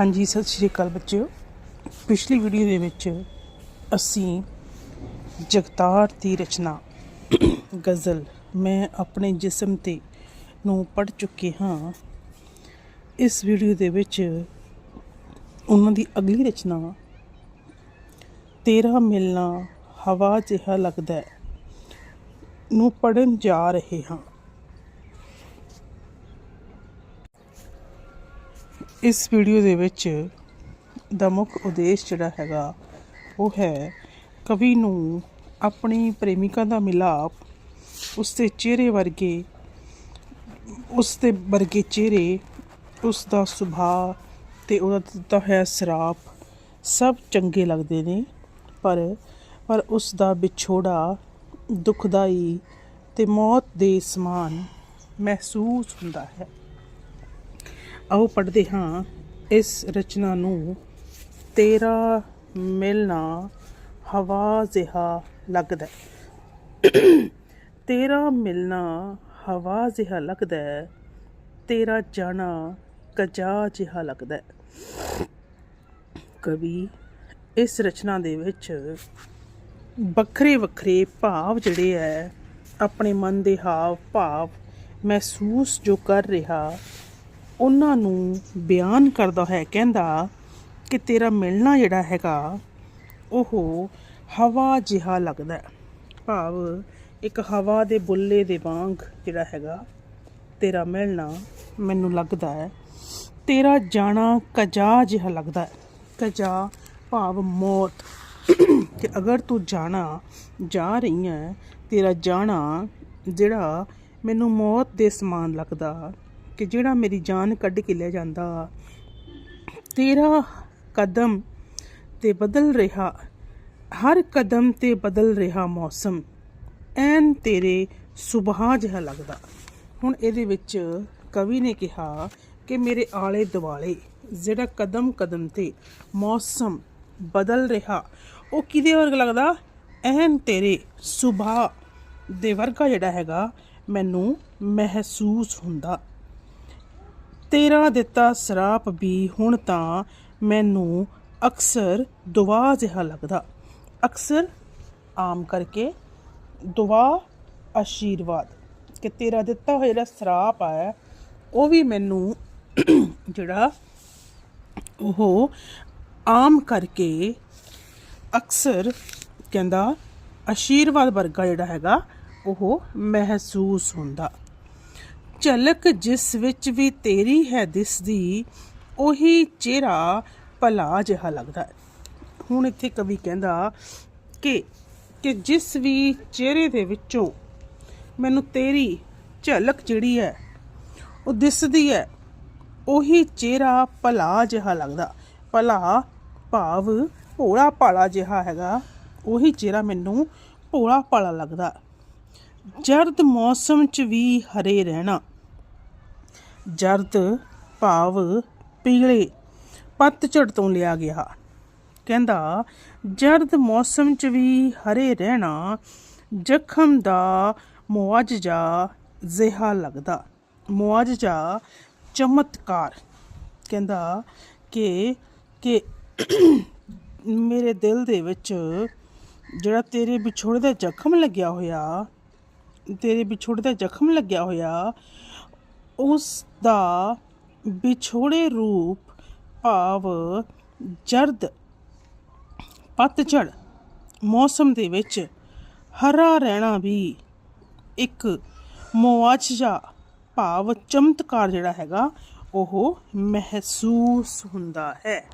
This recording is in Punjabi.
ਹਾਂਜੀ, ਸਤਿ ਸ਼੍ਰੀ ਅਕਾਲ ਬੱਚਿਓ। ਪਿਛਲੀ ਵੀਡੀਓ ਦੇ ਵਿੱਚ ਅਸੀਂ ਜਗਤਾਰ ਦੀ ਰਚਨਾ, ਗਜ਼ਲ ਮੈਂ ਆਪਣੇ ਜਿਸਮ ਤੇ ਨੂੰ ਪੜ੍ਹ ਚੁੱਕੇ ਹਾਂ। ਇਸ ਵੀਡੀਓ ਦੇ ਵਿੱਚ ਉਹਨਾਂ ਦੀ ਅਗਲੀ ਰਚਨਾ, ਤੇਰਾ ਮਿਲਣਾ ਹਵਾ ਜਿਹਾ ਲੱਗਦਾ ਨੂੰ ਪੜਨ ਜਾ ਰਹੇ ਹਾਂ। ਇਸ ਵੀਡੀਓ ਦੇ ਵਿੱਚ ਦਾ ਮੁੱਖ ਉਦੇਸ਼ ਜਿਹੜਾ ਹੈਗਾ, ਉਹ ਹੈ ਕਵੀ ਨੂੰ ਆਪਣੀ ਪ੍ਰੇਮਿਕਾ ਦਾ ਮਿਲਾਪ ਉਸ ਦੇ ਚਿਹਰੇ ਵਰਗੇ, ਉਸ ਦੇ ਵਰਗੇ ਚਿਹਰੇ, ਉਸ ਦਾ ਸੁਭਾਅ ਤੇ ਉਹਦਾ ਦਿੱਤਾ ਹੋਇਆ ਸਰਾਪ ਸਭ ਚੰਗੇ ਲੱਗਦੇ ਨੇ, ਪਰ ਪਰ ਉਸ ਦਾ ਵਿਛੋੜਾ ਦੁਖਦਾਈ ਤੇ ਮੌਤ ਦੇ ਸਮਾਨ ਮਹਿਸੂਸ ਹੁੰਦਾ ਹੈ। ਆਓ ਪੜ੍ਹਦੇ ਹਾਂ ਇਸ ਰਚਨਾ ਨੂੰ। ਤੇਰਾ ਮਿਲਣਾ ਹਵਾ ਜਿਹਾ ਲੱਗਦਾ ਤੇਰਾ ਮਿਲਣਾ ਹਵਾ ਜਿਹਾ ਲੱਗਦਾ ਤੇਰਾ ਜਾਣਾ ਕਜਾ ਜਿਹਾ ਲੱਗਦਾ ਕਵੀ, ਇਸ ਰਚਨਾ ਦੇ ਵਿੱਚ ਵੱਖਰੇ ਵੱਖਰੇ ਭਾਵ ਜਿਹੜੇ ਹੈ, ਆਪਣੇ ਮਨ ਦੇ ਹਾਵ ਭਾਵ ਮਹਿਸੂਸ ਜੋ ਕਰ ਰਿਹਾ ਉਹਨਾਂ ਨੂੰ ਬਿਆਨ ਕਰਦਾ ਹੈ, ਕਹਿੰਦਾ ਕਿ ਤੇਰਾ ਮਿਲਣਾ ਜਿਹੜਾ ਹੈਗਾ, ਉਹ ਹਵਾ ਜਿਹਾ ਲੱਗਦਾ ਭਾਵ ਇੱਕ ਹਵਾ ਦੇ ਬੁੱਲੇ ਦੇ ਵਾਂਗ ਜਿਹੜਾ ਹੈਗਾ, ਤੇਰਾ ਮਿਲਣਾ ਮੈਨੂੰ ਲੱਗਦਾ ਹੈ। ਤੇਰਾ ਜਾਣਾ ਕਜਾ ਜਿਹਾ ਲੱਗਦਾ ਹੈ। ਕਜਾ ਭਾਵ ਮੌਤ। ਕਿ ਅਗਰ ਤੂੰ ਜਾਣਾ, ਜਾ ਰਹੀ ਹੈ ਤੇਰਾ ਜਾਣਾ ਜਿਹੜਾ ਮੈਨੂੰ ਮੌਤ ਦੇ ਸਮਾਨ ਲੱਗਦਾ ਕਿ ਜਿਹੜਾ ਮੇਰੀ ਜਾਨ ਕੱਢ ਕੇ ਲੈ ਜਾਂਦਾ, ਤੇਰਾ ਕਦਮ ਤੇ ਬਦਲ ਰਿਹਾ, ਹਰ ਕਦਮ ਤੇ ਬਦਲ ਰਿਹਾ ਮੌਸਮ, ਐਨ ਤੇਰੇ ਸੁਭਾ ਜਿਹਾ ਲੱਗਦਾ। ਹੁਣ ਇਹਦੇ ਵਿੱਚ ਕਵੀ ਨੇ ਕਿਹਾ ਕਿ ਮੇਰੇ ਆਲੇ ਦੁਆਲੇ ਜਿਹੜਾ ਕਦਮ ਕਦਮ ਤੇ ਮੌਸਮ ਬਦਲ ਰਿਹਾ, ਉਹ ਕਿਹਦੇ ਵਰਗਾ ਲੱਗਦਾ? ਐਨ ਤੇਰੇ ਸੁਭਾ ਦੇ ਵਰਗਾ ਜਿਹੜਾ ਹੈਗਾ, ਮੈਨੂੰ ਮਹਿਸੂਸ ਹੁੰਦਾ। ਤੇਰਾ ਦਿੱਤਾ ਸਰਾਪ ਵੀ ਹੁਣ ਤਾਂ ਮੈਨੂੰ ਅਕਸਰ ਦੁਆ ਜਿਹਾ ਲੱਗਦਾ। ਅਕਸਰ ਆਮ ਕਰਕੇ ਦੁਆ, ਆਸ਼ੀਰਵਾਦ ਕਿ ਤੇਰਾ ਦਿੱਤਾ ਹੋਇਆ ਜਿਹੜਾ ਸਰਾਪ ਹੈ ਉਹ ਵੀ ਮੈਨੂੰ ਜਿਹੜਾ ਉਹ ਆਮ ਕਰਕੇ ਅਕਸਰ ਕਹਿੰਦਾ ਆਸ਼ੀਰਵਾਦ ਵਰਗਾ ਜਿਹੜਾ ਹੈਗਾ, ਉਹ ਮਹਿਸੂਸ ਹੁੰਦਾ। ਝਲਕ ਜਿਸ ਵਿੱਚ ਵੀ ਤੇਰੀ ਹੈ ਦਿਸਦੀ, ਉਹੀ ਚਿਹਰਾ ਭਲਾ ਜਿਹਾ ਲੱਗਦਾ ਹੈ। ਹੁਣ ਇੱਥੇ ਕਵੀ ਕਹਿੰਦਾ ਕਿ ਕਿ ਜਿਸ ਵੀ ਚਿਹਰੇ ਦੇ ਵਿੱਚੋਂ ਮੈਨੂੰ ਤੇਰੀ ਝਲਕ ਜਿਹੜੀ ਹੈ, ਉਹ ਦਿਸਦੀ ਹੈ, ਉਹੀ ਚਿਹਰਾ ਭਲਾ ਜਿਹਾ ਲੱਗਦਾ। ਭਲਾ ਭਾਵ ਭੋਲਾ ਭਾਲਾ ਜਿਹਾ ਹੈਗਾ, ਉਹੀ ਚਿਹਰਾ ਮੈਨੂੰ ਭੋਲਾ ਭਾਲਾ ਲੱਗਦਾ। ਜਰਦ ਮੌਸਮ 'ਚ ਵੀ ਹਰੇ ਰਹਿਣਾ। ਜਰਦ ਭਾਵ ਪੀਲੇ ਪੱਤਝੜ ਤੋਂ ਲਿਆ ਗਿਆ। ਕਹਿੰਦਾ, ਜਰਦ ਮੌਸਮ 'ਚ ਵੀ ਹਰੇ ਰਹਿਣਾ, ਜ਼ਖਮ ਦਾ ਮੁਆਵਜ਼ਾ ਜਿਹਾ ਲੱਗਦਾ। ਮੁਆਵਜ਼ਾ ਚਮਤਕਾਰ। ਕਹਿੰਦਾ ਕਿ ਕਿ ਮੇਰੇ ਦਿਲ ਦੇ ਵਿੱਚ ਜਿਹੜਾ ਤੇਰੇ ਵਿਛੋੜੇ ਦਾ ਜ਼ਖਮ ਲੱਗਿਆ ਹੋਇਆ ਤੇਰੇ ਵਿਛੋੜੇ ਦਾ ਜ਼ਖਮ ਲੱਗਿਆ ਹੋਇਆ ਉਸ ਦਾ ਵਿਛੋੜੇ ਰੂਪ ਭਾਵ ਜਰਦ ਪਤਝੜ ਮੌਸਮ ਦੇ ਵਿੱਚ ਹਰਾ ਰਹਿਣਾ ਵੀ ਇੱਕ ਮੁਆਵਜ਼ਾ ਭਾਵ ਚਮਤਕਾਰ ਜਿਹੜਾ ਹੈਗਾ, ਉਹ ਮਹਿਸੂਸ ਹੁੰਦਾ ਹੈ।